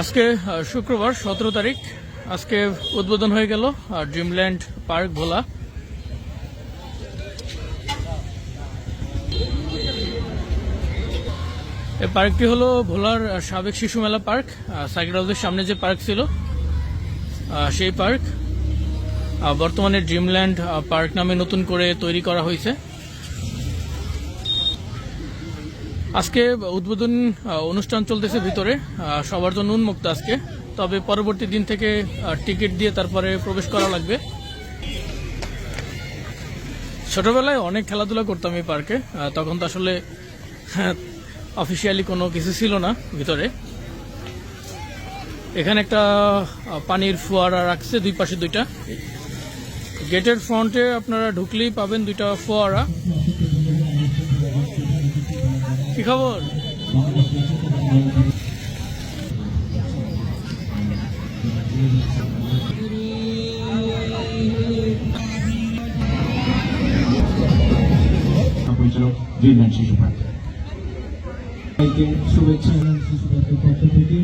আজকে শুক্রবার, সতেরো তারিখ। আজকে উদ্বোধন হয়ে গেল ড্রিমল্যান্ড পার্ক ভোলা। এই পার্কটি হলো ভোলার সাবেক শিশু মেলা পার্ক সাইকেল হাউসের সামনে যে পার্ক ছিল সেই পার্ক বর্তমানে ড্রিমল্যান্ড পার্ক নামে নতুন করে তৈরি করা হয়েছে। আজকে উদ্বোধন অনুষ্ঠান চলতেছে ভিতরে সবার জন্য উন্মুক্ত আজকে। তবে পরবর্তী দিন থেকে টিকিট দিয়ে তারপরে প্রবেশ করা লাগবে। ছোটবেলায় অনেক খেলাধুলা করতাম এই পার্কে তখন তো আসলে অফিসিয়ালি কোনো কিছু ছিল না ভিতরে। এখানে একটা পানির ফোয়ারা রাখছে দুই পাশে দুইটা। গেটের ফ্রন্টে আপনারা ঢুকলেই পাবেন দুইটা ফোয়ারা। খবর? পরিচালক ড্রিমল্যান্ড শিশু পার্ক শুভেচ্ছা শিশু পার্কের পক্ষ থেকে